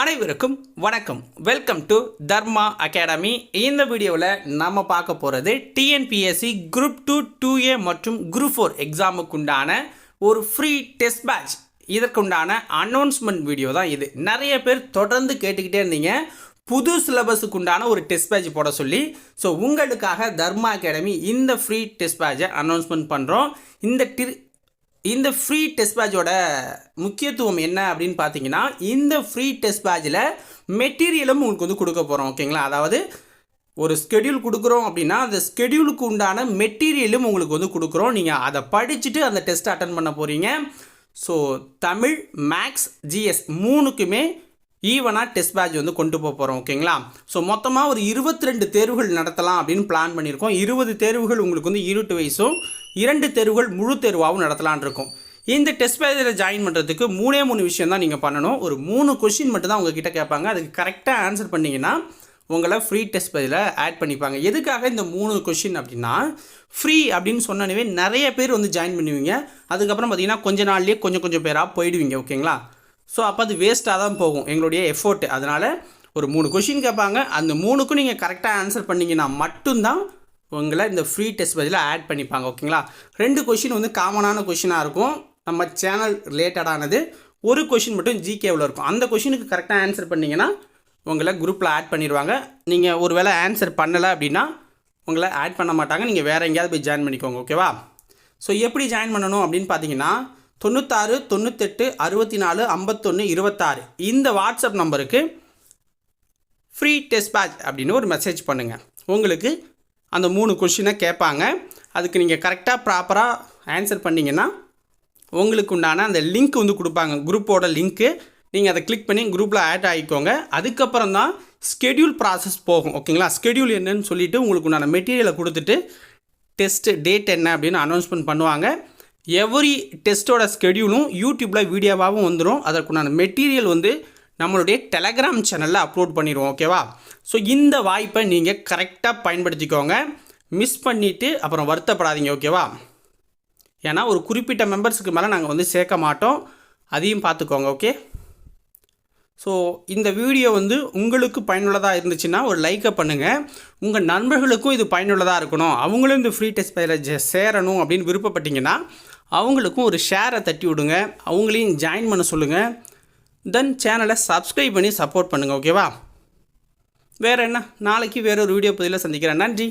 அனைவருக்கும் வணக்கம். Welcome to Dharma academy இந்த வீடியோவில் நம்ம பார்க்க போகிறது TNPSC group two two A மற்றும் குரூப் ஃபோர் எக்ஸாமுக்கு உண்டான ஒரு ஃப்ரீ டெஸ்ட் பேட்ச் இதற்குண்டான அனௌன்ஸ்மெண்ட் வீடியோ தான் இது. நிறைய பேர் தொடர்ந்து கேட்டுக்கிட்டே இருந்தீங்க. புது சிலபஸுக்கு உண்டான ஒரு டெஸ்ட் பேட்ச் போட சொல்லி. ஸோ உங்களுக்காக தர்மா அகாடமி இந்த ஃப்ரீ டெஸ்ட் பேட்சை அனௌன்ஸ்மெண்ட் பண்ணுறோம் இந்த டி இந்த ஃப்ரீ டெஸ்ட் பேட்சோட முக்கியத்துவம் என்ன அப்படின்னு பார்த்தீங்கன்னா இந்த ஃப்ரீ டெஸ்ட் பேட்சில் மெட்டீரியலும் உங்களுக்கு வந்து கொடுக்க போகிறோம் ஓகேங்களா அதாவது ஒரு ஸ்கெடியூல் கொடுக்குறோம் அப்படின்னா அந்த ஸ்கெடியூலுக்கு உண்டான மெட்டீரியலும் உங்களுக்கு வந்து கொடுக்குறோம். நீங்கள் அதை படிச்சுட்டு அந்த டெஸ்ட் அட்டன் பண்ண போகிறீங்க so Tamil maths G S மூணுக்குமே ஈவனாக டெஸ்ட் பேட்ச் வந்து கொண்டு போக போகிறோம் ஓகேங்களா ஸோ மொத்தமாக ஒரு இருபத்தி ரெண்டு தேர்வுகள் நடத்தலாம் அப்படின்னு பிளான் பண்ணியிருக்கோம். இருபது தேர்வுகள் உங்களுக்கு வந்து இருட்டு வயசும் இரண்டு தேர்வுகள் முழு தேர்வாகவும் நடத்தலான் இருக்கும். இந்த டெஸ்ட் பேஜில் ஜாயின் பண்ணுறதுக்கு மூணே மூணு விஷயம் தான் நீங்கள் பண்ணணும். ஒரு மூணு கொஷின் மட்டும் தான் உங்ககிட்ட கேட்பாங்க. அதுக்கு கரெக்டாக ஆன்சர் பண்ணிங்கன்னா உங்களை ஃப்ரீ டெஸ்ட் பேஜில் ஆட் பண்ணிப்பாங்க. எதுக்காக இந்த மூணு கொஷின் அப்படின்னா ஃப்ரீ அப்படின்னு சொன்னனவே நிறைய பேர் வந்து ஜாயின் பண்ணுவீங்க. அதுக்கப்புறம் பார்த்தீங்கன்னா கொஞ்ச நாள்லேயே கொஞ்சம் கொஞ்சம் பேராக போயிடுவீங்க ஓகேங்களா ஸோ அப்போ அது வேஸ்ட்டாக தான் போகும் எங்களுடைய எஃபோர்ட் அதனால் ஒரு மூணு கொஷின் கேட்பாங்க. அந்த மூணுக்கும் நீங்கள் கரெக்டாக ஆன்சர் பண்ணிங்கன்னா மட்டும்தான் உங்களை இந்த ஃப்ரீ டெஸ்ட் பதில் ஆட் பண்ணிப்பாங்க ஓகேங்களா ரெண்டு கொஷின் வந்து காமனான கொஷினாக இருக்கும். நம்ம சேனல் ரிலேட்டடானது ஒரு கொஷின் மட்டும் ஜிகேவில் இருக்கும். அந்த கொஷினுக்கு கரெக்டாக ஆன்சர் பண்ணிங்கன்னா உங்களை குரூப்பில் ஆட் பண்ணிடுவாங்க நீங்கள் ஒரு வேளை ஆன்சர் பண்ணலை அப்படின்னா உங்களை ஆட் பண்ண மாட்டாங்க. நீங்கள் வேறு எங்கேயாவது போய் ஜாயின் பண்ணிக்கோங்க ஓகேவா ஸோ எப்படி ஜாயின் பண்ணணும் அப்படின்னு பார்த்தீங்கன்னா தொண்ணூத்தாறு தொண்ணூத்தெட்டு அறுபத்தி நாலு ஐம்பத்தொன்று இருபத்தாறு. இந்த வாட்ஸ்அப் நம்பருக்கு ஃப்ரீ டெஸ்ட் பேட்ச் அப்படின்னு ஒரு மெசேஜ் பண்ணுங்கள் உங்களுக்கு அந்த மூணு கொஷினை கேட்பாங்க. அதுக்கு நீங்கள் கரெக்டாக ப்ராப்பராக ஆன்சர் பண்ணிங்கன்னா உங்களுக்கு உண்டான அந்த லிங்க் வந்து கொடுப்பாங்க. குரூப்போட லிங்க்கு நீங்கள் அதை கிளிக் பண்ணி குரூப்பில் ஆட் ஆகிக்கோங்க. அதுக்கப்புறம் தான் ஸ்கெடியூல் ப்ராசஸ் போகும். ஓகேங்களா ஸ்கெடியூல் என்னன்னு சொல்லிவிட்டு உங்களுக்கு உண்டான மெட்டீரியலை கொடுத்துட்டு டெஸ்ட்டு டேட் என்ன அப்படின்னு அனௌன்ஸ்மெண்ட் பண்ணுவாங்க. எவ்ரி டெஸ்ட்டோட ஸ்கெடியூலும் யூடியூப்பில் வீடியோவாகவும் வந்துடும் அதற்குண்டான மெட்டீரியல் வந்து நம்மளுடைய டெலகிராம் சேனலில் அப்லோட் பண்ணிடுவோம் ஓகேவா ஸோ இந்த வாய்ப்பை நீங்கள் கரெக்டாக பயன்படுத்திக்கோங்க. மிஸ் பண்ணிவிட்டு அப்புறம் வருத்தப்படாதீங்க ஓகேவா ஏன்னா ஒரு குறிப்பிட்ட மெம்பர்ஸுக்கு மேலே நாங்கள் வந்து சேர்க்க மாட்டோம். அதையும் பார்த்துக்கோங்க ஓகே ஸோ இந்த வீடியோ வந்து உங்களுக்கு பயனுள்ளதாக இருந்துச்சுன்னா ஒரு லைக்கை பண்ணுங்கள் உங்கள் நண்பர்களுக்கும் இது பயனுள்ளதாக இருக்கணும். அவங்களும் இந்த ஃப்ரீ டெஸ்ட் பயில சேரணும் அப்படின்னு விருப்பப்பட்டீங்கன்னா அவங்களுக்கும் ஒரு ஷேரை தட்டி விடுங்க. அவங்களையும் ஜாயின் பண்ண சொல்லுங்கள் தென் சேனலை சப்ஸ்கிரைப் பண்ணி சப்போர்ட் பண்ணுங்கள் ஓகேவா வேறு என்ன? நாளைக்கு வேற ஒரு வீடியோ பதிவில் சந்திக்கிறேன். நன்றி.